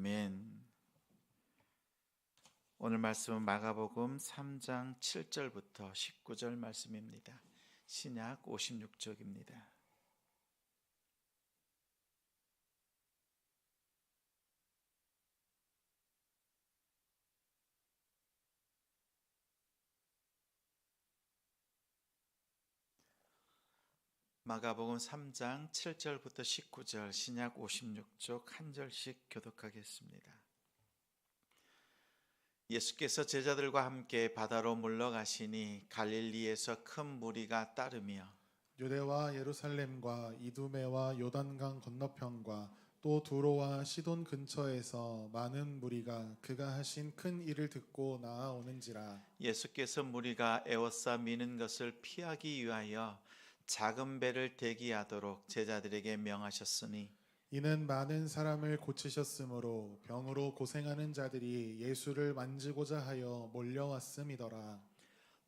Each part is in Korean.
아멘. 오늘 말씀은 마가복음 3장 7절부터 19절 말씀입니다. 신약 56쪽입니다. 마가복음 3장 7절부터 19절 신약 56쪽 한 절씩 교독하겠습니다. 예수께서 제자들과 함께 바다로 물러가시니 갈릴리에서 큰 무리가 따르며 유대와 예루살렘과 이두메와 요단강 건너편과 또 두로와 시돈 근처에서 많은 무리가 그가 하신 큰 일을 듣고 나아오는지라 예수께서 무리가 에워싸 미는 것을 피하기 위하여 작은 배를 대기하도록 제자들에게 명하셨으니 이는 많은 사람을 고치셨으므로 병으로 고생하는 자들이 예수를 만지고자 하여 몰려왔음이더라.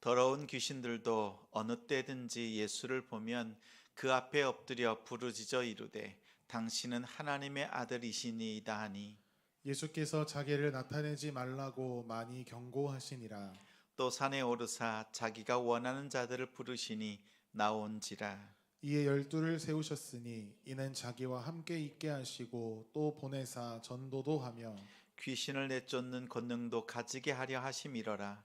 더러운 귀신들도 어느 때든지 예수를 보면 그 앞에 엎드려 부르짖어 이르되 당신은 하나님의 아들이시니이다 하니. 예수께서 자기를 나타내지 말라고 많이 경고하시니라. 또 산에 오르사 자기가 원하는 자들을 부르시니 나온지라. 이에 열두를 세우셨으니 이는 자기와 함께 있게 하시고 또 보내사 전도도 하며 귀신을 내쫓는 권능도 가지게 하려 하심이러라.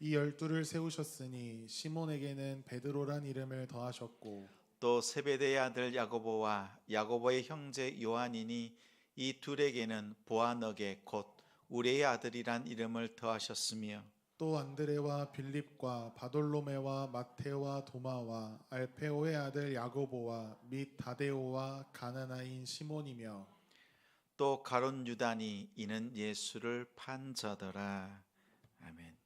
이 열두를 세우셨으니 시몬에게는 베드로란 이름을 더하셨고 또 세베대의 아들 야고보와 야고보의 형제 요한이니 이 둘에게는 보아너게 곧 우레의 아들이란 이름을 더하셨으며 또 안드레와 빌립과 바돌로메와 마테와 도마와 알페오의 아들 야고보와 및 다데오와 가나나인 시몬이며 또 가론 유다니 이는 예수를 판 자더라 아멘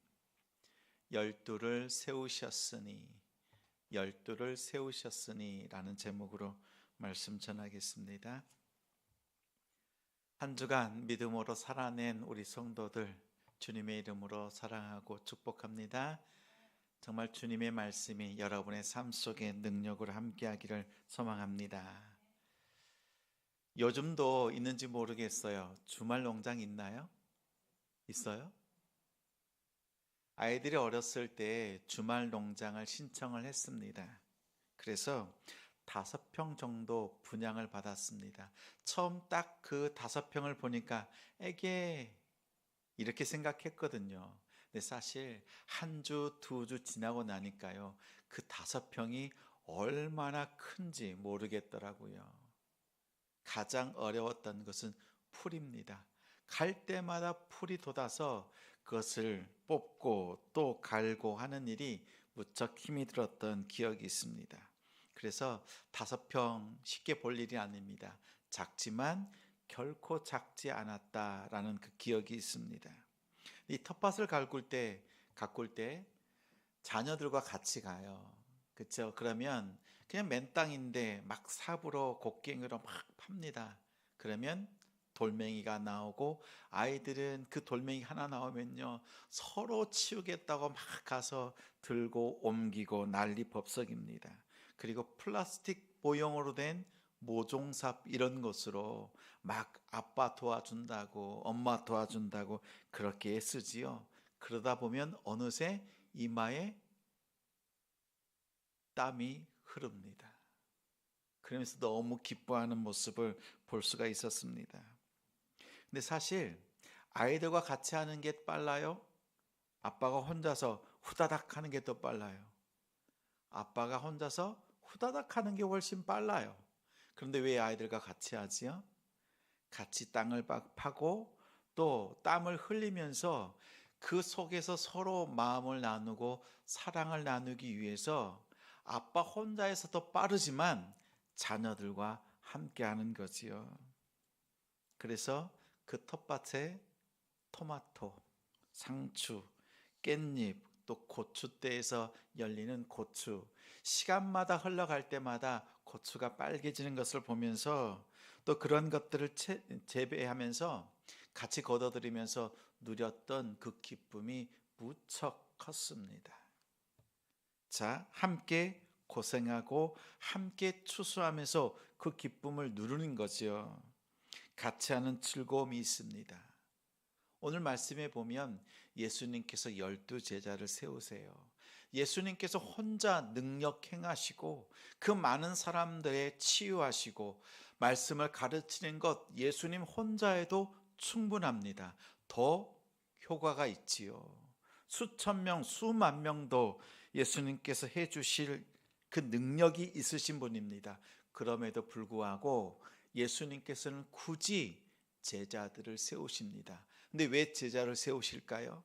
열두를 세우셨으니 열두를 세우셨으니라는 제목으로 말씀 전하겠습니다. 한 주간 믿음으로 살아낸 우리 성도들 주님의 이름으로 사랑하고 축복합니다. 정말 주님의 말씀이 여러분의 삶 속에 능력으로 함께하기를 소망합니다. 요즘도 있는지 모르겠어요. 주말 농장 있나요? 있어요? 아이들이 어렸을 때 주말 농장을 신청을 했습니다. 그래서 다섯 평 정도 분양을 받았습니다. 처음 딱 그 다섯 평을 보니까 에게 이렇게 생각했거든요. 근데 사실 한 주, 두 주 지나고 나니까요. 그 다섯 평이 얼마나 큰지 모르겠더라고요. 가장 어려웠던 것은 풀입니다. 갈 때마다 풀이 돋아서 그것을 뽑고 또 갈고 하는 일이 무척 힘이 들었던 기억이 있습니다. 그래서 다섯 평 쉽게 볼 일이 아닙니다. 작지만 결코 작지 않았다라는 그 기억이 있습니다. 이 텃밭을 가꿀 때 가꿀 때 자녀들과 같이 가요. 그렇죠? 그러면 그냥 맨 땅인데 막 삽으로 곡괭이로 막 팝니다. 그러면 돌멩이가 나오고 아이들은 그 돌멩이 하나 나오면요 서로 치우겠다고 막 가서 들고 옮기고 난리 법석입니다. 그리고 플라스틱 모형으로 된 모종삽 이런 것으로 막 아빠 도와준다고 엄마 도와준다고 그렇게 애쓰지요. 그러다 보면 어느새 이마에 땀이 흐릅니다. 그러면서 너무 기뻐하는 모습을 볼 수가 있었습니다. 근데 사실 아이들과 같이 하는 게 빨라요? 아빠가 혼자서 후다닥 하는 게 더 빨라요. 아빠가 혼자서 후다닥 하는 게 훨씬 빨라요. 그런데 왜 아이들과 같이 하지요? 같이 땅을 파고 또 땀을 흘리면서 그 속에서 서로 마음을 나누고 사랑을 나누기 위해서 아빠 혼자에서 더 빠르지만 자녀들과 함께 하는 거지요. 그래서 그 텃밭에 토마토, 상추, 깻잎, 또 고추대에서 열리는 고추, 시간마다 흘러갈 때마다 고추가 빨개지는 것을 보면서 또 그런 것들을 재배하면서 같이 걷어들이면서 누렸던 그 기쁨이 무척 컸습니다. 자, 함께 고생하고 함께 추수하면서 그 기쁨을 누르는 거지요. 같이 하는 즐거움이 있습니다. 오늘 말씀에 보면 예수님께서 열두 제자를 세우세요. 예수님께서 혼자 능력 행하시고 그 많은 사람들의 치유하시고 말씀을 가르치는 것 예수님 혼자 해도 충분합니다. 더 효과가 있지요. 수천 명, 수만 명도 예수님께서 해 주실 그 능력이 있으신 분입니다. 그럼에도 불구하고 예수님께서는 굳이 제자들을 세우십니다. 근데 왜 제자를 세우실까요?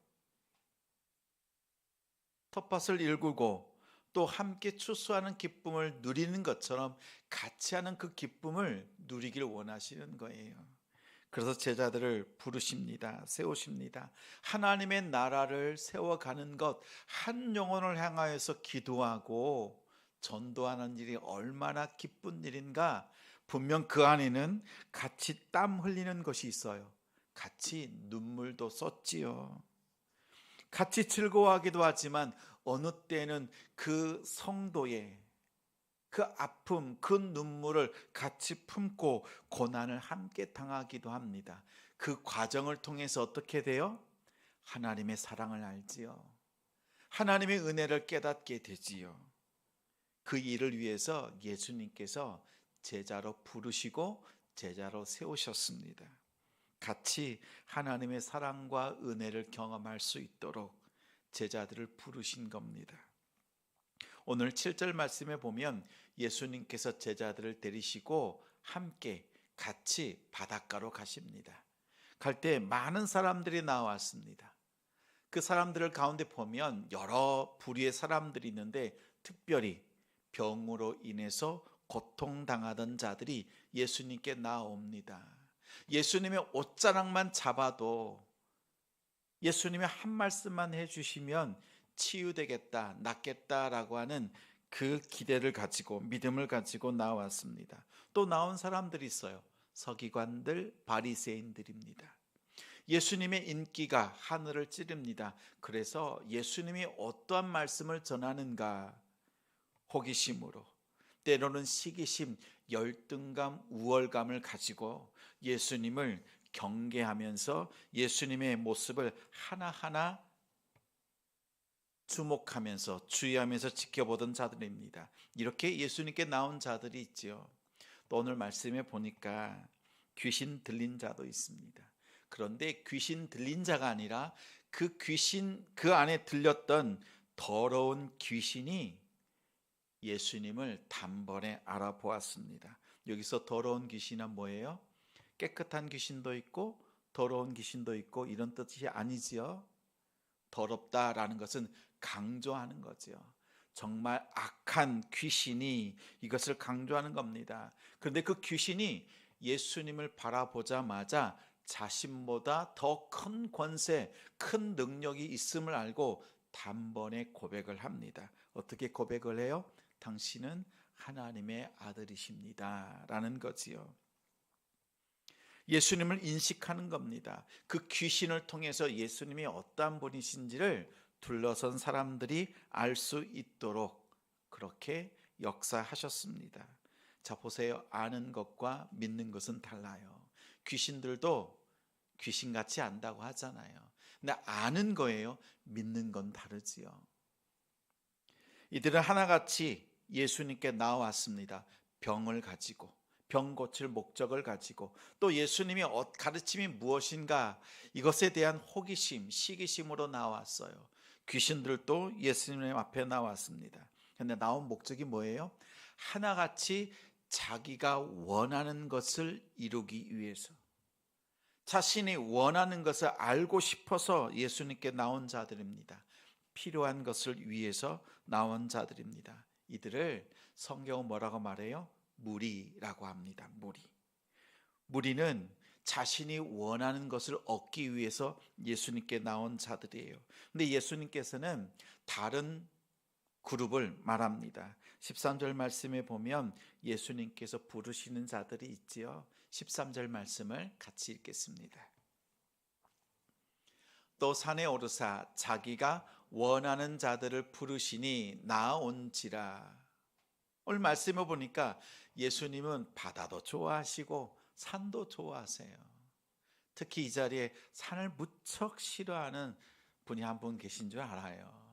텃밭을 일구고 또 함께 추수하는 기쁨을 누리는 것처럼 같이 하는 그 기쁨을 누리길 원하시는 거예요. 그래서 제자들을 부르십니다. 세우십니다. 하나님의 나라를 세워가는 것, 한 영혼을 향하여서 기도하고 전도하는 일이 얼마나 기쁜 일인가. 분명 그 안에는 같이 땀 흘리는 것이 있어요. 같이 눈물도 썼지요. 같이 즐거워하기도 하지만 어느 때는 그 성도의 그 아픔, 그 눈물을 같이 품고 고난을 함께 당하기도 합니다. 그 과정을 통해서 어떻게 돼요? 하나님의 사랑을 알지요. 하나님의 은혜를 깨닫게 되지요. 그 일을 위해서 예수님께서 제자로 부르시고 제자로 세우셨습니다. 같이 하나님의 사랑과 은혜를 경험할 수 있도록 제자들을 부르신 겁니다. 오늘 7절 말씀에 보면 예수님께서 제자들을 데리시고 함께 같이 바닷가로 가십니다. 갈 때 많은 사람들이 나왔습니다. 그 사람들을 가운데 보면 여러 부류의 사람들이 있는데 특별히 병으로 인해서 고통당하던 자들이 예수님께 나옵니다. 예수님의 옷자락만 잡아도 예수님이 한 말씀만 해주시면 치유되겠다, 낫겠다라고 하는 그 기대를 가지고 믿음을 가지고 나왔습니다. 또 나온 사람들이 있어요. 서기관들, 바리새인들입니다. 예수님의 인기가 하늘을 찌릅니다. 그래서 예수님이 어떠한 말씀을 전하는가 호기심으로 때로는 시기심, 열등감, 우월감을 가지고 예수님을 경계하면서 예수님의 모습을 하나하나 주목하면서 주의하면서 지켜보던 자들입니다. 이렇게 예수님께 나온 자들이 있지요. 또 오늘 말씀에 보니까 귀신 들린 자도 있습니다. 그런데 귀신 들린 자가 아니라 그 귀신 그 안에 들렸던 더러운 귀신이 예수님을 단번에 알아보았습니다. 여기서 더러운 귀신은 뭐예요? 깨끗한 귀신도 있고 더러운 귀신도 있고 이런 뜻이 아니지요. 더럽다라는 것은 강조하는 거죠. 정말 악한 귀신이 이것을 강조하는 겁니다. 그런데 그 귀신이 예수님을 바라보자마자 자신보다 더 큰 권세, 큰 능력이 있음을 알고 단번에 고백을 합니다. 어떻게 고백을 해요? 당신은 하나님의 아들이십니다. 라는 거지요. 예수님을 인식하는 겁니다. 그 귀신을 통해서 예수님이 어떠한 분이신지를 둘러선 사람들이 알 수 있도록 그렇게 역사하셨습니다. 자, 보세요. 아는 것과 믿는 것은 달라요. 귀신들도 귀신같이 안다고 하잖아요. 근데 아는 거예요. 믿는 건 다르지요. 이들은 하나같이 예수님께 나왔습니다. 병을 가지고 병 고칠 목적을 가지고 또 예수님의 가르침이 무엇인가 이것에 대한 호기심, 시기심으로 나왔어요. 귀신들도 예수님 앞에 나왔습니다. 근데 나온 목적이 뭐예요? 하나같이 자기가 원하는 것을 이루기 위해서 자신이 원하는 것을 알고 싶어서 예수님께 나온 자들입니다. 필요한 것을 위해서 나온 자들입니다. 이들을 성경은 뭐라고 말해요? 무리라고 합니다. 무리. 무리는 자신이 원하는 것을 얻기 위해서 예수님께 나온 자들이에요. 근데 예수님께서는 다른 그룹을 말합니다. 13절 말씀에 보면 예수님께서 부르시는 자들이 있지요. 13절 말씀을 같이 읽겠습니다. 또 산에 오르사 자기가 원하는 자들을 부르시니 나온지라. 오늘 말씀을 보니까 예수님은 바다도 좋아하시고 산도 좋아하세요. 특히 이 자리에 산을 무척 싫어하는 분이 한 분 계신 줄 알아요.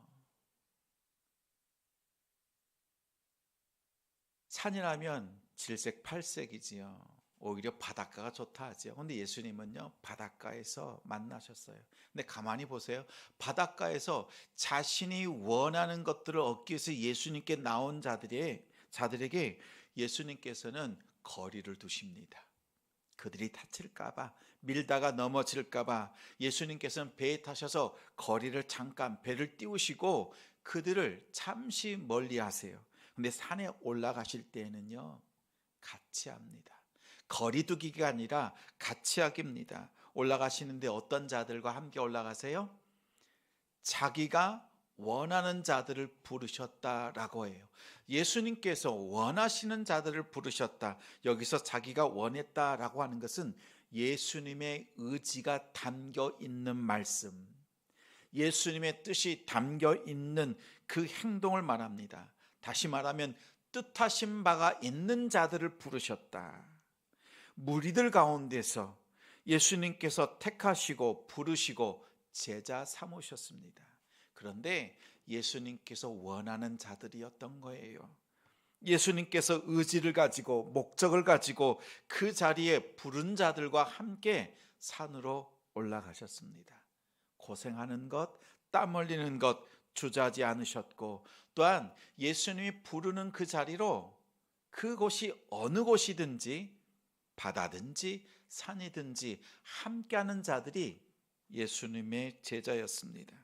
산이라면 질색 팔색이지요. 오히려 바닷가가 좋다 하지요. 근데 예수님은요, 바닷가에서 만나셨어요. 근데 가만히 보세요. 바닷가에서 자신이 원하는 것들을 얻기 위해서 예수님께 나온 자들이, 자들에게 예수님께서는 거리를 두십니다. 그들이 다칠까봐, 밀다가 넘어질까봐 예수님께서는 배에 타셔서 거리를 잠깐 배를 띄우시고 그들을 잠시 멀리 하세요. 근데 산에 올라가실 때에는요, 같이 합니다. 거리두기가 아니라 같이 하기입니다. 올라가시는데 어떤 자들과 함께 올라가세요? 자기가 원하는 자들을 부르셨다라고 해요. 예수님께서 원하시는 자들을 부르셨다. 여기서 자기가 원했다라고 하는 것은 예수님의 의지가 담겨 있는 말씀. 예수님의 뜻이 담겨 있는 그 행동을 말합니다. 다시 말하면 뜻하신 바가 있는 자들을 부르셨다. 무리들 가운데서 예수님께서 택하시고 부르시고 제자 삼으셨습니다. 그런데 예수님께서 원하는 자들이었던 거예요. 예수님께서 의지를 가지고 목적을 가지고 그 자리에 부른 자들과 함께 산으로 올라가셨습니다. 고생하는 것, 땀 흘리는 것 주저하지 않으셨고 또한 예수님이 부르는 그 자리로 그곳이 어느 곳이든지 바다든지 산이든지 함께하는 자들이 예수님의 제자였습니다.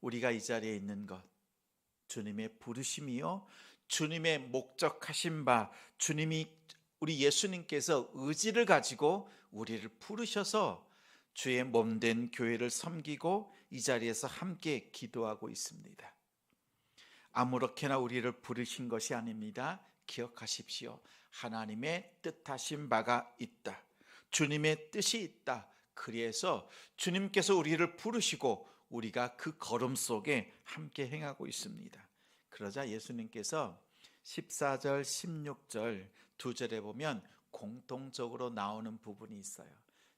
우리가 이 자리에 있는 것 주님의 부르심이요 주님의 목적하신 바 주님이 우리 예수님께서 의지를 가지고 우리를 부르셔서 주의 몸된 교회를 섬기고 이 자리에서 함께 기도하고 있습니다. 아무렇게나 우리를 부르신 것이 아닙니다. 기억하십시오. 하나님의 뜻하신 바가 있다. 주님의 뜻이 있다. 그래서 주님께서 우리를 부르시고 우리가 그 걸음 속에 함께 행하고 있습니다. 그러자 예수님께서 14절, 16절 두 절에 보면 공통적으로 나오는 부분이 있어요.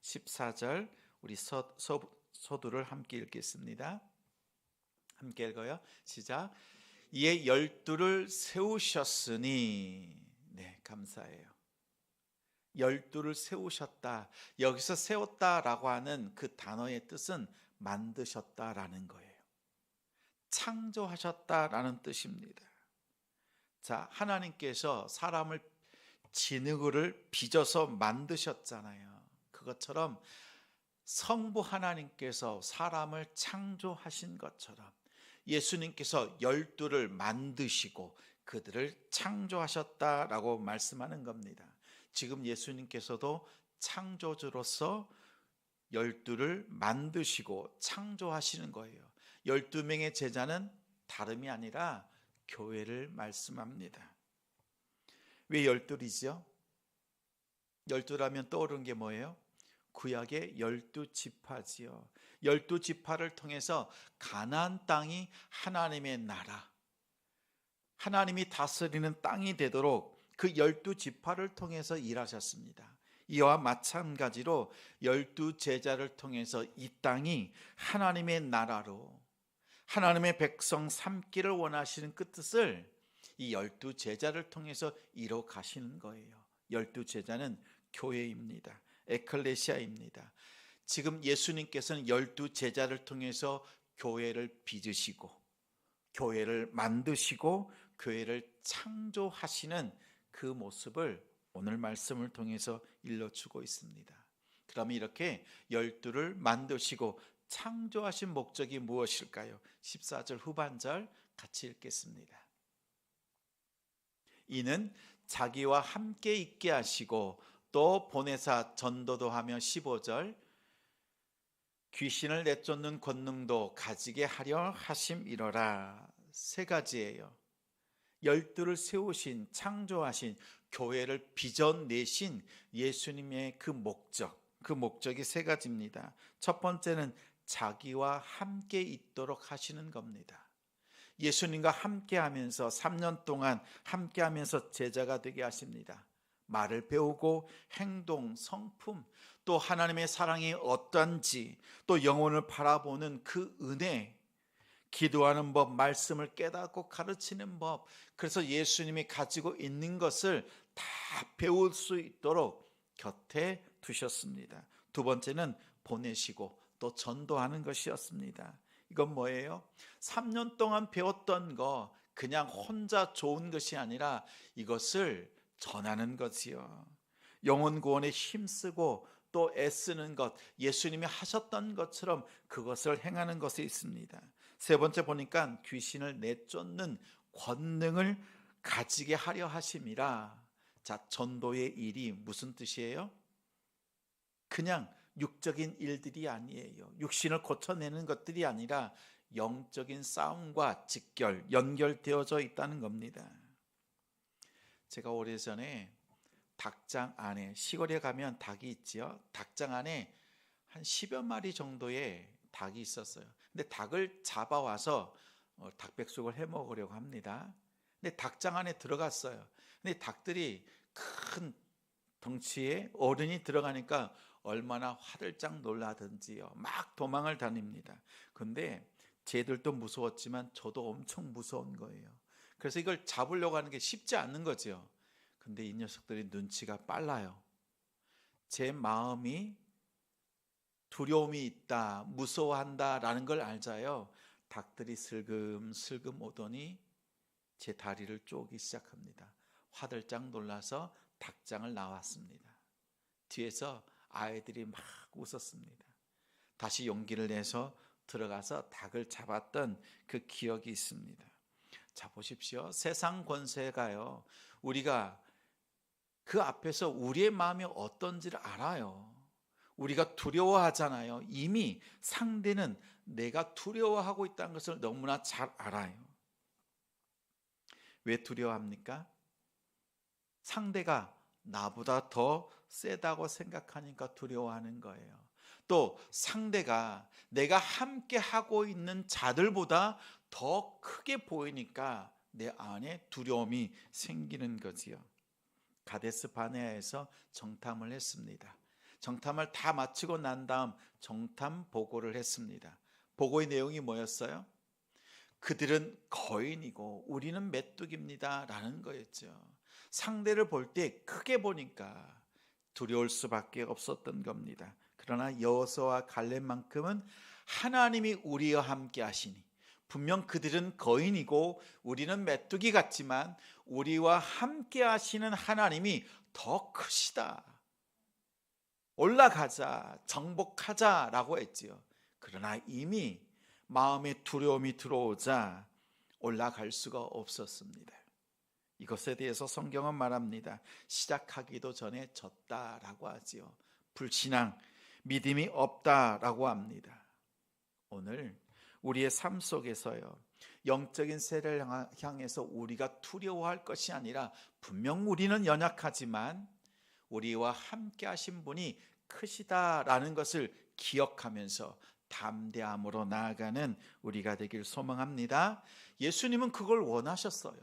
14절 우리 서, 서, 서두를 함께 읽겠습니다. 함께 읽어요. 시작. 이에 열두를 세우셨으니 네 감사해요. 열두를 세우셨다. 여기서 세웠다라고 하는 그 단어의 뜻은 만드셨다라는 거예요. 창조하셨다라는 뜻입니다. 자, 하나님께서 사람을 진흙을 빚어서 만드셨잖아요. 그것처럼 성부 하나님께서 사람을 창조하신 것처럼 예수님께서 열두를 만드시고 그들을 창조하셨다라고 말씀하는 겁니다. 지금 예수님께서도 창조주로서 열두를 만드시고 창조하시는 거예요. 열두 명의 제자는 다름이 아니라 교회를 말씀합니다. 왜 열둘이죠? 열두라면 떠오르는 게 뭐예요? 구약의 열두 지파지요. 열두 지파를 통해서 가나안 땅이 하나님의 나라, 하나님이 다스리는 땅이 되도록 그 열두 지파를 통해서 일하셨습니다. 이와 마찬가지로 열두 제자를 통해서 이 땅이 하나님의 나라로 하나님의 백성 삼기를 원하시는 그 뜻을 이 열두 제자를 통해서 이뤄 가시는 거예요. 열두 제자는 교회입니다. 에클레시아입니다. 지금 예수님께서는 열두 제자를 통해서 교회를 빚으시고 교회를 만드시고 교회를 창조하시는 그 모습을 오늘 말씀을 통해서 일러주고 있습니다. 그러면 이렇게 열두를 만드시고 창조하신 목적이 무엇일까요? 14절 후반절 같이 읽겠습니다. 이는 자기와 함께 있게 하시고 또 보내사 전도도 하며 15절 귀신을 내쫓는 권능도 가지게 하려 하심이러라 세 가지예요. 열두를 세우신 창조하신 교회를 빚어내신 예수님의 그 목적 그 목적이 세 가지입니다. 첫 번째는 자기와 함께 있도록 하시는 겁니다. 예수님과 함께 하면서 3년 동안 함께 하면서 제자가 되게 하십니다. 말을 배우고 행동, 성품, 또 하나님의 사랑이 어떤지, 또 영혼을 바라보는 그 은혜, 기도하는 법, 말씀을 깨닫고 가르치는 법, 그래서 예수님이 가지고 있는 것을 다 배울 수 있도록 곁에 두셨습니다. 두 번째는 보내시고 또 전도하는 것이었습니다. 이건 뭐예요? 3년 동안 배웠던 거 그냥 혼자 좋은 것이 아니라 이것을 전하는 것이요. 영혼 구원에 힘쓰고 또 애쓰는 것, 예수님이 하셨던 것처럼 그것을 행하는 것이 있습니다. 세 번째 보니까 귀신을 내쫓는 권능을 가지게 하려 하심이라. 자, 전도의 일이 무슨 뜻이에요? 그냥 육적인 일들이 아니에요. 육신을 고쳐내는 것들이 아니라 영적인 싸움과 직결, 연결되어져 있다는 겁니다. 제가 오래전에 닭장 안에 시골에 가면 닭이 있지요. 닭장 안에 한 10여 마리 정도의 닭이 있었어요. 근데 닭을 잡아와서 어, 닭백숙을 해 먹으려고 합니다. 근데 닭장 안에 들어갔어요. 근데 닭들이 큰 덩치에 어른이 들어가니까 얼마나 화들짝 놀라든지요. 막 도망을 다닙니다. 근데 쟤들도 무서웠지만 저도 엄청 무서운 거예요. 그래서 이걸 잡으려고 하는 게 쉽지 않는 거죠. 근데 이 녀석들이 눈치가 빨라요. 제 마음이 두려움이 있다, 무서워한다라는 걸 알자요. 닭들이 슬금슬금 오더니 제 다리를 쪼기 시작합니다. 화들짝 놀라서 닭장을 나왔습니다. 뒤에서 아이들이 막 웃었습니다. 다시 용기를 내서 들어가서 닭을 잡았던 그 기억이 있습니다. 자 보십시오. 세상 권세가요. 우리가 그 앞에서 우리의 마음이 어떤지를 알아요. 우리가 두려워하잖아요. 이미 상대는 내가 두려워하고 있다는 것을 너무나 잘 알아요. 왜 두려워합니까? 상대가 나보다 더 세다고 생각하니까 두려워하는 거예요. 또 상대가 내가 함께 하고 있는 자들보다 더 크게 보이니까 내 안에 두려움이 생기는 거지요. 가데스 바네아에서 정탐을 했습니다. 정탐을 다 마치고 난 다음 정탐 보고를 했습니다. 보고의 내용이 뭐였어요? 그들은 거인이고 우리는 메뚜기입니다. 라는 거였죠. 상대를 볼 때 크게 보니까 두려울 수밖에 없었던 겁니다. 그러나 여호수아와 갈렙만큼은 하나님이 우리와 함께 하시니 분명 그들은 거인이고 우리는 메뚜기 같지만 우리와 함께 하시는 하나님이 더 크시다. 올라가자, 정복하자라고 했지요. 그러나 이미 마음에 두려움이 들어오자 올라갈 수가 없었습니다. 이것에 대해서 성경은 말합니다. 시작하기도 전에 졌다라고 하지요. 불신앙, 믿음이 없다라고 합니다. 오늘 우리의 삶 속에서요. 영적인 세를 향해서 우리가 두려워할 것이 아니라 분명 우리는 연약하지만 우리와 함께 하신 분이 크시다라는 것을 기억하면서 담대함으로 나아가는 우리가 되길 소망합니다. 예수님은 그걸 원하셨어요.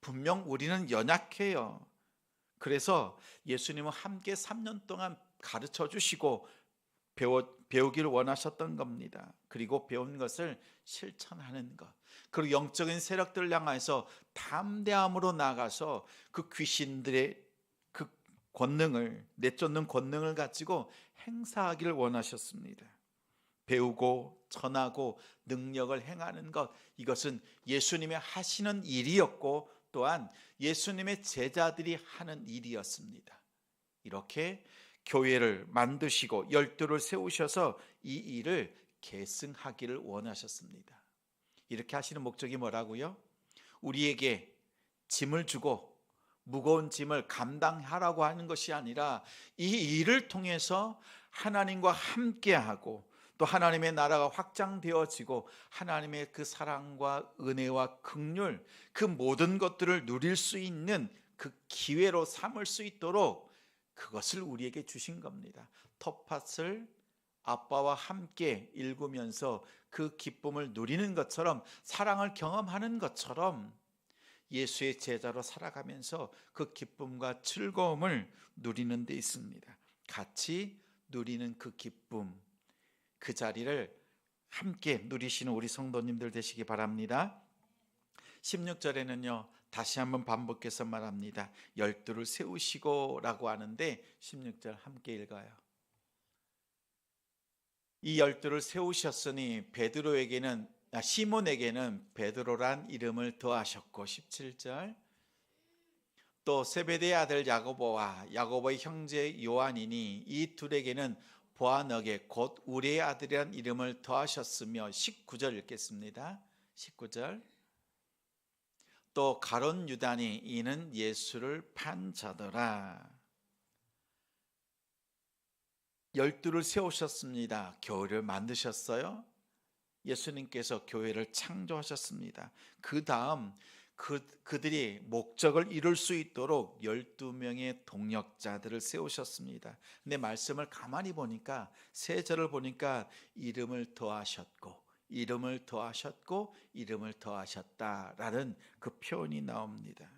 분명 우리는 연약해요. 그래서 예수님은 함께 3년 동안 가르쳐 주시고 배워, 배우길 원하셨던 겁니다. 그리고 배운 것을 실천하는 것. 그리고 영적인 세력들을 향해서 담대함으로 나가서 그 귀신들의 그 권능을 내쫓는 권능을 가지고 행사하기를 원하셨습니다. 배우고 전하고 능력을 행하는 것 이것은 예수님이 하시는 일이었고 또한 예수님의 제자들이 하는 일이었습니다. 이렇게 교회를 만드시고 열두를 세우셔서 이 일을 계승하기를 원하셨습니다. 이렇게 하시는 목적이 뭐라고요? 우리에게 짐을 주고 무거운 짐을 감당하라고 하는 것이 아니라 이 일을 통해서 하나님과 함께하고 또 하나님의 나라가 확장되어지고 하나님의 그 사랑과 은혜와 극률 그 모든 것들을 누릴 수 있는 그 기회로 삼을 수 있도록 그것을 우리에게 주신 겁니다. 텃밭을 아빠와 함께 일구면서 그 기쁨을 누리는 것처럼 사랑을 경험하는 것처럼 예수의 제자로 살아가면서 그 기쁨과 즐거움을 누리는 데 있습니다. 같이 누리는 그 기쁨, 그 자리를 함께 누리시는 우리 성도님들 되시기 바랍니다. 16절에는요. 다시 한번 반복해서 말합니다. 열두를 세우시고 라고 하는데 16절 함께 읽어요. 이 열두를 세우셨으니 베드로에게는 아, 시몬에게는 베드로란 이름을 더하셨고 17절 또 세베대의 아들 야고보와 야고보의 형제 요한이니 이 둘에게는 보아너게 곧 우리의 아들이란 이름을 더하셨으며 19절 읽겠습니다. 19절 또 가론 유다니 이는 예수를 판 자더라. 열두를 세우셨습니다. 교회를 만드셨어요. 예수님께서 교회를 창조하셨습니다. 그 다음 그, 그들이 목적을 이룰 수 있도록 12명의 동력자들을 세우셨습니다. 근데 말씀을 가만히 보니까 세 절을 보니까 이름을 더하셨고 이름을 더하셨고 이름을 더하셨다라는 그 표현이 나옵니다.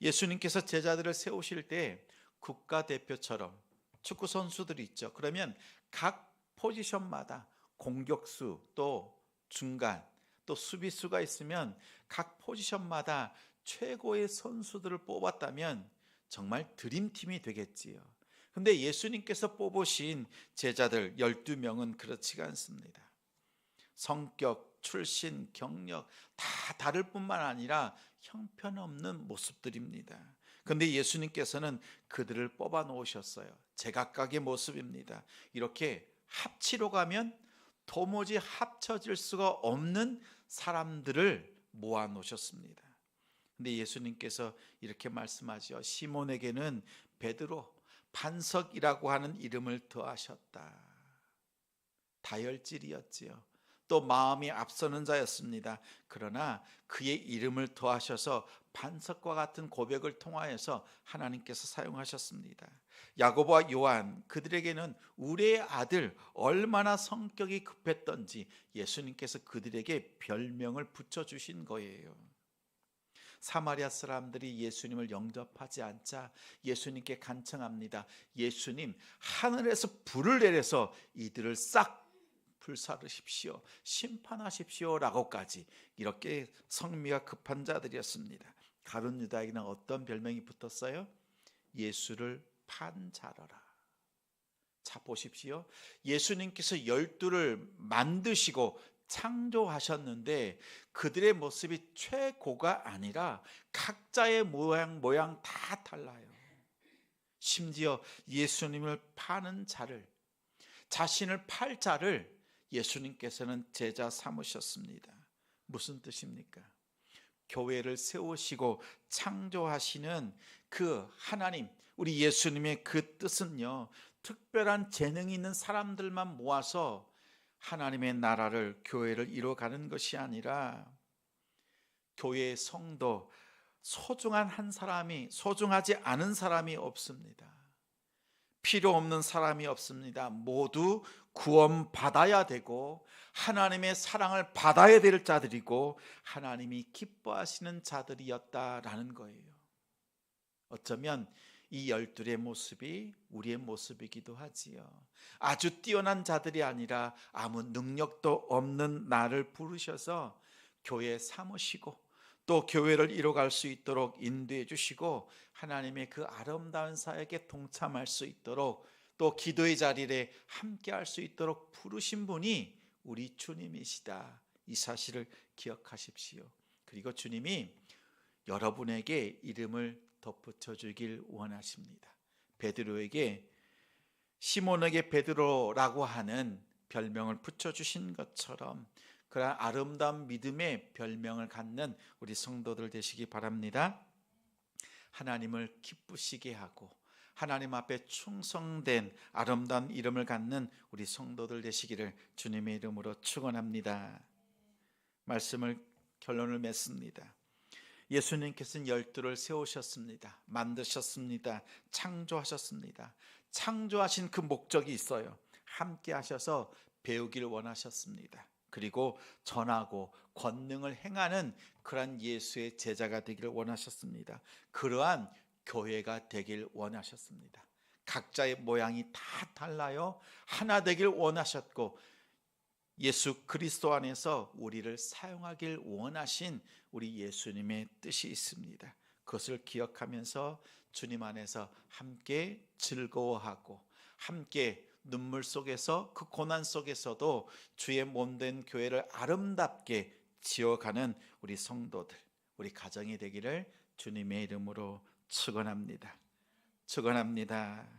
예수님께서 제자들을 세우실 때 국가대표처럼 축구 선수들이 있죠. 그러면 각 포지션마다 공격수 또 중간 또 수비수가 있으면 각 포지션마다 최고의 선수들을 뽑았다면 정말 드림팀이 되겠지요. 근데 예수님께서 뽑으신 제자들 12명은 그렇지가 않습니다. 성격, 출신, 경력 다 다를 뿐만 아니라 형편없는 모습들입니다. 근데 예수님께서는 그들을 뽑아 놓으셨어요. 제각각의 모습입니다. 이렇게 합치러 가면 도무지 합쳐질 수가 없는 사람들을 모아 놓으셨습니다. 근데 예수님께서 이렇게 말씀하죠. 시몬에게는 베드로 반석이라고 하는 이름을 더하셨다. 다혈질이었지요. 또 마음이 앞서는 자였습니다. 그러나 그의 이름을 더하셔서 반석과 같은 고백을 통하여서 하나님께서 사용하셨습니다. 야고보와 요한 그들에게는 우리의 아들 얼마나 성격이 급했던지 예수님께서 그들에게 별명을 붙여 주신 거예요. 사마리아 사람들이 예수님을 영접하지 않자 예수님께 간청합니다. 예수님 하늘에서 불을 내려서 이들을 싹 불사르십시오. 심판하십시오라고까지 이렇게 성미가 급한 자들이었습니다. 가룟 유다에게는 어떤 별명이 붙었어요? 예수를 판자러라. 자 보십시오. 예수님께서 열두를 만드시고 창조하셨는데 그들의 모습이 최고가 아니라 각자의 모양 모양 다 달라요. 심지어 예수님을 파는 자를 자신을 팔 자를 예수님께서는 제자 삼으셨습니다. 무슨 뜻입니까? 교회를 세우시고 창조하시는 그 하나님, 우리 예수님의 그 뜻은요, 특별한 재능이 있는 사람들만 모아서 하나님의 나라를, 교회를 이루어가는 것이 아니라 교회의 성도, 소중한 한 사람이, 소중하지 않은 사람이 없습니다. 필요 없는 사람이 없습니다. 모두 구원 받아야 되고 하나님의 사랑을 받아야 될 자들이고 하나님이 기뻐하시는 자들이었다라는 거예요. 어쩌면 이 열둘의 모습이 우리의 모습이기도 하지요. 아주 뛰어난 자들이 아니라 아무 능력도 없는 나를 부르셔서 교회 삼으시고 또 교회를 이뤄갈 수 있도록 인도해 주시고 하나님의 그 아름다운 사역에 동참할 수 있도록 또 기도의 자리에 함께 할 수 있도록 부르신 분이 우리 주님이시다. 이 사실을 기억하십시오. 그리고 주님이 여러분에게 이름을 덧붙여 주길 원하십니다. 베드로에게 시몬에게 베드로라고 하는 별명을 붙여 주신 것처럼 그러한 아름다운 믿음의 별명을 갖는 우리 성도들 되시기 바랍니다. 하나님을 기쁘시게 하고 하나님 앞에 충성된 아름다운 이름을 갖는 우리 성도들 되시기를 주님의 이름으로 축원합니다. 말씀을 결론을 맺습니다. 예수님께서는 열두를 세우셨습니다. 만드셨습니다. 창조하셨습니다. 창조하신 그 목적이 있어요. 함께 하셔서 배우길 원하셨습니다. 그리고 전하고 권능을 행하는 그러한 예수의 제자가 되기를 원하셨습니다. 그러한 교회가 되길 원하셨습니다. 각자의 모양이 다 달라요. 하나 되길 원하셨고 예수 그리스도 안에서 우리를 사용하길 원하신 우리 예수님의 뜻이 있습니다. 그것을 기억하면서 주님 안에서 함께 즐거워하고 함께 눈물 속에서 그 고난 속에서도 주의 몸 된 교회를 아름답게 지어가는 우리 성도들, 우리 가정이 되기를 주님의 이름으로 축원합니다. 축원합니다.